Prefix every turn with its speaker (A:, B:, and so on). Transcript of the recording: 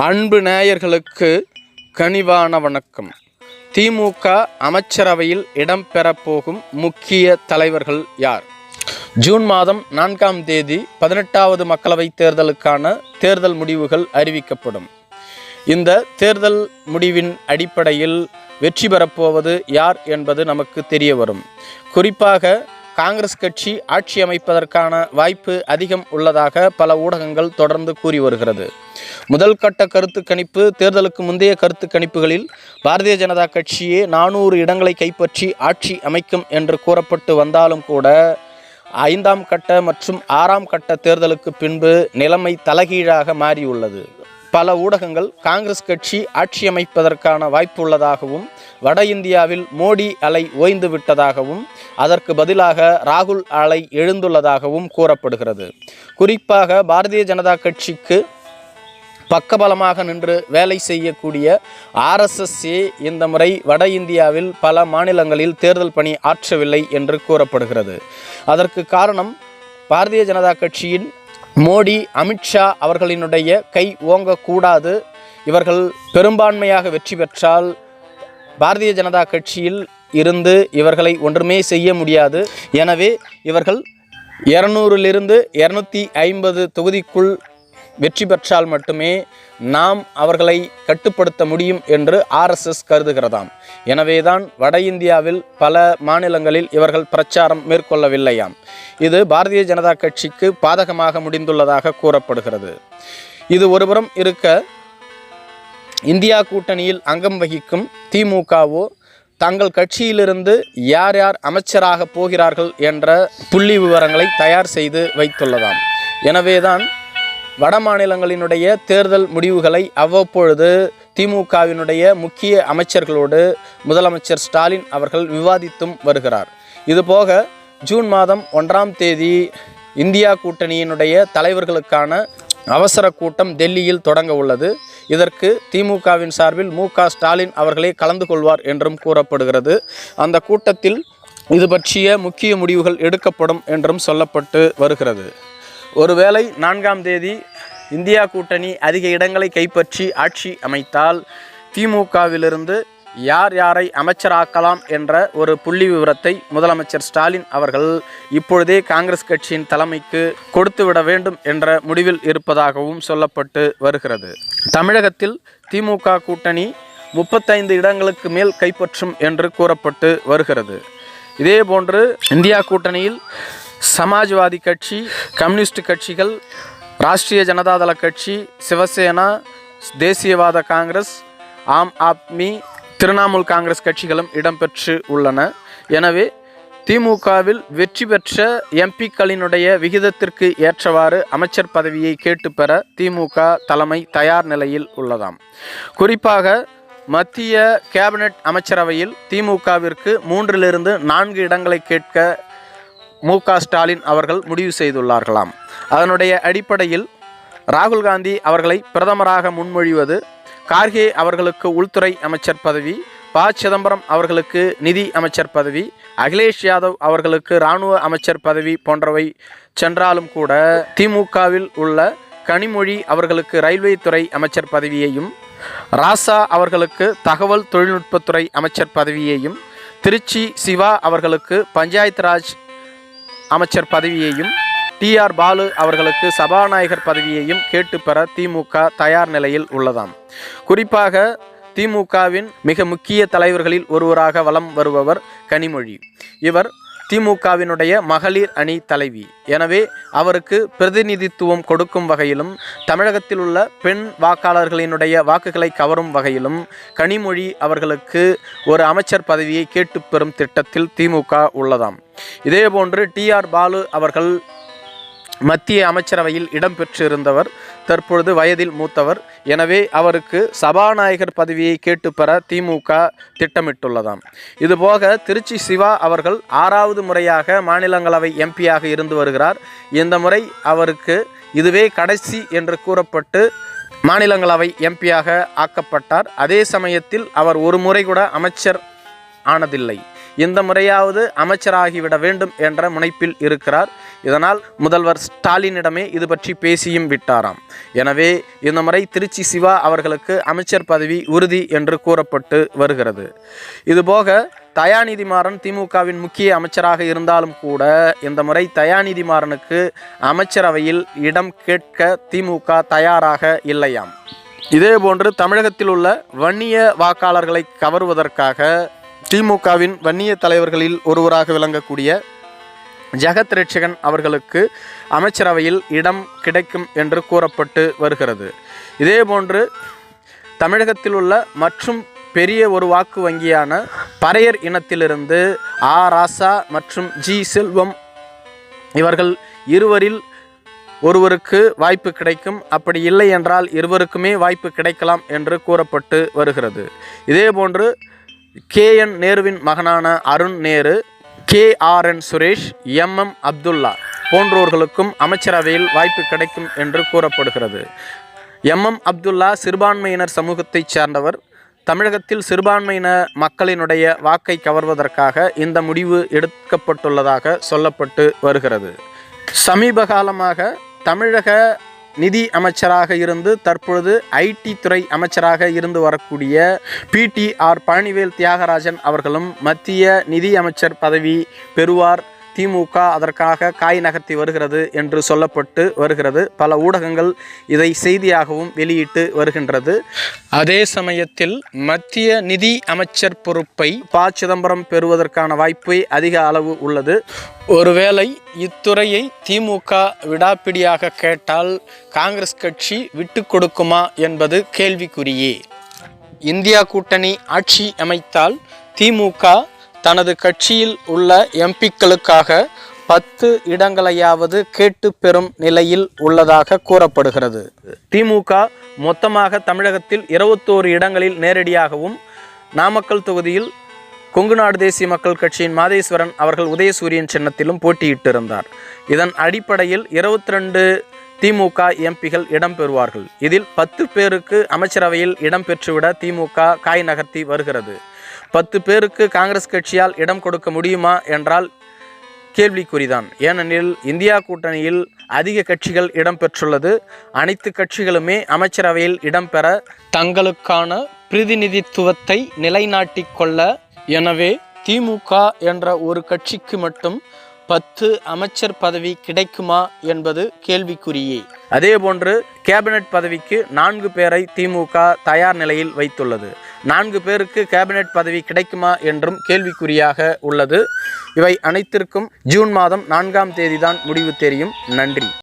A: அன்பு நேயர்களுக்கு கனிவான வணக்கம். திமுக அமைச்சரவையில் இடம்பெறப்போகும் முக்கிய தலைவர்கள் யார்? ஜூன் மாதம் நான்காம் தேதி பதினெட்டாவது மக்களவைத் தேர்தலுக்கான தேர்தல் முடிவுகள் அறிவிக்கப்படும். இந்த தேர்தல் முடிவின் அடிப்படையில் வெற்றி பெறப்போவது யார் என்பது நமக்கு தெரிய வரும். குறிப்பாக காங்கிரஸ் கட்சி ஆட்சி அமைப்பதற்கான வாய்ப்பு அதிகம் உள்ளதாக பல ஊடகங்கள் தொடர்ந்து கூறி வருகிறது. முதல் கட்ட கருத்து கணிப்பு தேர்தலுக்கு முந்தைய கருத்து கணிப்புகளில் பாரதிய ஜனதா கட்சியே நானூறு இடங்களை கைப்பற்றி ஆட்சி அமைக்கும் என்று கூறப்பட்டு வந்தாலும் கூட ஐந்தாம் கட்ட மற்றும் ஆறாம் கட்ட தேர்தலுக்கு பின்பு நிலைமை தலைகீழாக மாறியுள்ளது. பல ஊடகங்கள் காங்கிரஸ் கட்சி ஆட்சி அமைப்பதற்கான வாய்ப்பு உள்ளதாகவும் வட இந்தியாவில் மோடி அலை ஓய்ந்து விட்டதாகவும் அதற்கு பதிலாக ராகுல் அலை எழுந்துள்ளதாகவும் கூறப்படுகிறது. குறிப்பாக பாரதிய ஜனதா கட்சிக்கு பக்கபலமாக நின்று வேலை செய்யக்கூடிய ஆர்எஸ்எஸ்ஏ இந்த முறை வட இந்தியாவில் பல மாநிலங்களில் தேர்தல் பணி ஆற்றவில்லை என்று கூறப்படுகிறது. அதற்கு காரணம் பாரதிய ஜனதா கட்சியின் மோடி அமித்ஷா அவர்களினுடைய கை ஓங்கக்கூடாது. இவர்கள் பெரும்பான்மையாக வெற்றி பெற்றால் பாரதிய ஜனதா கட்சியில் இருந்து இவர்களை ஒன்றுமே செய்ய முடியாது. எனவே இவர்கள் இரநூறிலிருந்து இரநூத்தி ஐம்பது தொகுதிக்குள் வெற்றி பெற்றால் மட்டுமே நாம் அவர்களை கட்டுப்படுத்த முடியும் என்று ஆர்எஸ்எஸ் கருதுகிறதாம். எனவேதான் வட இந்தியாவில் பல மாநிலங்களில் இவர்கள் பிரச்சாரம் மேற்கொள்ளவில்லையாம். இது பாரதிய ஜனதா கட்சிக்கு பாதகமாக முடிந்துள்ளதாக கூறப்படுகிறது. இது ஒருபுறம் இருக்க இந்தியா கூட்டணியில் அங்கம் வகிக்கும் திமுகவோ தங்கள் கட்சியிலிருந்து யார் யார் அமைச்சராக போகிறார்கள் என்ற புள்ளி விவரங்களை தயார் செய்து வைத்துள்ளதாம். எனவேதான் வட மாநிலங்களினுடைய தேர்தல் முடிவுகளை அவ்வப்பொழுது திமுகவினுடைய முக்கிய அமைச்சர்களோடு முதலமைச்சர் ஸ்டாலின் அவர்கள் விவாதித்தும் வருகிறார். இதுபோக ஜூன் மாதம் ஒன்றாம் தேதி இந்தியா கூட்டணியினுடைய தலைவர்களுக்கான அவசர கூட்டம் டெல்லியில் தொடங்க உள்ளது. இதற்கு திமுகவின் சார்பில் மு க ஸ்டாலின் அவர்களே கலந்து கொள்வார் என்றும் கூறப்படுகிறது. அந்த கூட்டத்தில் இது பற்றிய முக்கிய முடிவுகள் எடுக்கப்படும் என்றும் சொல்லப்பட்டு வருகிறது. ஒருவேளை நான்காம் தேதி இந்தியா கூட்டணி அதிக இடங்களை கைப்பற்றி ஆட்சி அமைத்தால் திமுகவிலிருந்து யார் யாரை அமைச்சராக்கலாம் என்ற ஒரு புள்ளி விவரத்தை முதலமைச்சர் ஸ்டாலின் அவர்கள் இப்பொழுதே காங்கிரஸ் கட்சியின் தலைமைக்கு கொடுத்துவிட வேண்டும் என்ற முடிவில் இருப்பதாகவும் சொல்லப்பட்டு வருகிறது. தமிழகத்தில் திமுக கூட்டணி முப்பத்தைந்து இடங்களுக்கு மேல் கைப்பற்றும் என்று கூறப்பட்டு வருகிறது. இதேபோன்று இந்தியா கூட்டணியில் சமாஜ்வாதி கட்சி கம்யூனிஸ்ட் கட்சிகள் ராஷ்ட்ரிய ஜனதாதள கட்சி சிவசேனா தேசியவாத காங்கிரஸ் ஆம் ஆத்மி திரிணாமுல் காங்கிரஸ் கட்சிகளும் இடம்பெற்று உள்ளன. எனவே திமுகவில் வெற்றி பெற்ற எம்பிக்களினுடைய விகிதத்திற்கு ஏற்றவாறு அமைச்சர் பதவியை கேட்டு பெற திமுக தலைமை தயார் நிலையில் உள்ளதாம். குறிப்பாக மத்திய கேபினெட் அமைச்சரவையில் திமுகவிற்கு மூன்றிலிருந்து நான்கு இடங்களை கேட்க மு ஸ்டாலின் அவர்கள் முடிவு செய்துள்ளார்களாம். அதனுடைய அடிப்படையில் ராகுல் காந்தி அவர்களை பிரதமராக முன்மொழிவது கார்கே அவர்களுக்கு உள்துறை அமைச்சர் பதவி ப. சிதம்பரம் அவர்களுக்கு நிதி அமைச்சர் பதவி அகிலேஷ் யாதவ் அவர்களுக்கு இராணுவ அமைச்சர் பதவி போன்றவை சென்றாலும் கூட திமுகவில் உள்ள கனிமொழி அவர்களுக்கு ரயில்வே துறை அமைச்சர் பதவியையும் ராசா அவர்களுக்கு தகவல் தொழில்நுட்பத்துறை அமைச்சர் பதவியையும் திருச்சி சிவா அவர்களுக்கு பஞ்சாயத்து ராஜ் அமைச்சர் பதவியையும் டி ஆர் பாலு அவர்களுக்கு சபாநாயகர் பதவியையும் கேட்டு பெற திமுக தயார் நிலையில் உள்ளதாம். குறிப்பாக திமுகவின் மிக முக்கிய தலைவர்களில் ஒருவராக வலம் வருபவர் கனிமொழி. இவர் திமுகவினுடைய மகளிர் அணி தலைவி. எனவே அவருக்கு பிரதிநிதித்துவம் கொடுக்கும் வகையிலும் தமிழகத்தில் உள்ள பெண் வாக்காளர்களினுடைய வாக்குகளை கவரும் வகையிலும் கனிமொழி அவர்களுக்கு ஒரு அமைச்சர் பதவியை கேட்டு பெறும் திட்டத்தில் திமுக உள்ளதாம். இதேபோன்று டிஆர் பாலு அவர்கள் மத்திய அமைச்சரவையில் இடம்பெற்றிருந்தவர் தற்பொழுது வயதில் மூத்தவர். எனவே அவருக்கு சபாநாயகர் பதவியை கேட்டு பெற திமுக திட்டமிட்டுள்ளதாம். இதுபோக திருச்சி சிவா அவர்கள் ஆறாவது முறையாக மாநிலங்களவை எம்பியாக இருந்து வருகிறார். இந்த முறை அவருக்கு இதுவே கடைசி என்று கூறப்பட்டு மாநிலங்களவை எம்பியாக ஆக்கப்பட்டார். அதே சமயத்தில் அவர் ஒரு முறை கூட அமைச்சர் ஆனதில்லை. இந்த முறையாவது அமைச்சராகிவிட வேண்டும் என்ற முனைப்பில் இருக்கிறார். இதனால் முதல்வர் ஸ்டாலினிடமே இது பற்றி பேசியும் விட்டாராம். எனவே இந்த முறை திருச்சி சிவா அவர்களுக்கு அமைச்சர் பதவி உறுதி என்று கூறப்பட்டு வருகிறது. இதுபோக தயாநிதி மாறன் திமுகவின் முக்கிய அமைச்சராக இருந்தாலும் கூட இந்த முறை தயாநிதி மாறனுக்கு அமைச்சரவையில் இடம் கேட்க திமுக தயாராக இல்லையாம். இதேபோன்று தமிழகத்தில் உள்ள வன்னிய வாக்காளர்களை கவருவதற்காக திமுகவின் வன்னிய தலைவர்களில் ஒருவராக விளங்கக்கூடிய ஜெகத் ரட்சகன் அவர்களுக்கு அமைச்சரவையில் இடம் கிடைக்கும் என்று கூறப்பட்டு வருகிறது. இதேபோன்று தமிழகத்தில் உள்ள மற்றும் பெரிய ஒரு வாக்கு வங்கியான பறையர் இனத்திலிருந்து ஆ. ராசா மற்றும் ஜி. செல்வம் இவர்கள் இருவரில் ஒருவருக்கு வாய்ப்பு கிடைக்கும். அப்படி இல்லை என்றால் இருவருக்குமே வாய்ப்பு கிடைக்கலாம் என்று கூறப்பட்டு வருகிறது. இதேபோன்று கே என் நேருவின் மகனான Arun Nehru K R N Suresh M M Abdullah போன்றோர்களுக்கும் அமைச்சரவையில் வாய்ப்பு கிடைக்கும் என்று கூறப்படுகிறது. எம் எம் அப்துல்லா சிறுபான்மையினர் சமூகத்தைச் சார்ந்தவர். தமிழகத்தில் சிறுபான்மையின மக்களினுடைய வாக்கை கவர்வதற்காக இந்த முடிவு எடுக்கப்பட்டுள்ளதாக சொல்லப்பட்டு வருகிறது. சமீப காலமாக தமிழக நிதி அமைச்சராக இருந்து தற்பொழுது ஐடி துறை அமைச்சராக இருந்து வரக்கூடிய பிடிஆர் பழனிவேல் தியாகராஜன் அவர்களும் மத்திய நிதி அமைச்சர் பதவி பெறுவார். திமுக அதற்காக காய் நகர்த்தி வருகிறது என்று சொல்லப்பட்டு வருகிறது. பல ஊடகங்கள் இதை செய்தியாகவும் வெளியிட்டு வருகின்றது. அதே சமயத்தில் மத்திய நிதி அமைச்சர் பொறுப்பை ப. சிதம்பரம் பெறுவதற்கான வாய்ப்பு அதிக அளவு உள்ளது. ஒருவேளை இத்துறையை திமுக விடாப்பிடியாக கேட்டால் காங்கிரஸ் கட்சி விட்டு கொடுக்குமா என்பது கேள்விக்குறியே. இந்தியா கூட்டணி ஆட்சி அமைத்தால் திமுக தனது கட்சியில் உள்ள எம்பிக்களுக்காக பத்து இடங்களையாவது கேட்டு பெறும் நிலையில் உள்ளதாக கூறப்படுகிறது. திமுக மொத்தமாக தமிழகத்தில் இருபத்தோரு இடங்களில் நேரடியாகவும் நாமக்கல் தொகுதியில் கொங்குநாடு தேசிய மக்கள் கட்சியின் மாதேஸ்வரன் அவர்கள் உதயசூரியன் சின்னத்திலும் போட்டியிட்டிருந்தார். இதன் அடிப்படையில் இருபத்தி ரெண்டு திமுக எம்பிகள் இடம்பெறுவார்கள் இதில் பத்து பேருக்கு அமைச்சரவையில் இடம்பெற்றுவிட திமுக காய் நகர்த்தி வருகிறது. பத்து பேருக்கு காங்கிரஸ் கட்சியால் இடம் கொடுக்க முடியுமா என்றால் கேள்விக்குறிதான். ஏனெனில் இந்தியா கூட்டணியில் அதிக கட்சிகள் இடம்பெற்றுள்ளது. அனைத்து கட்சிகளுமே அமைச்சரவையில் இடம்பெற தங்களுக்கான பிரதிநிதித்துவத்தை நிலைநாட்டிக் கொள்ள எனவே திமுக என்ற ஒரு கட்சிக்கு மட்டும் பத்து அமைச்சர் பதவி கிடைக்குமா என்பது கேள்விக்குறியே. அதேபோன்று கேபினெட் பதவிக்கு நான்கு பேரை திமுக தயார் நிலையில் வைத்துள்ளது. நான்கு பேருக்கு கேபினெட் பதவி கிடைக்குமா என்றும் கேள்விக்குறியாக உள்ளது. இவை அனைத்திற்கும் ஜூன் மாதம் நான்காம் தேதிதான் முடிவு தெரியும். நன்றி.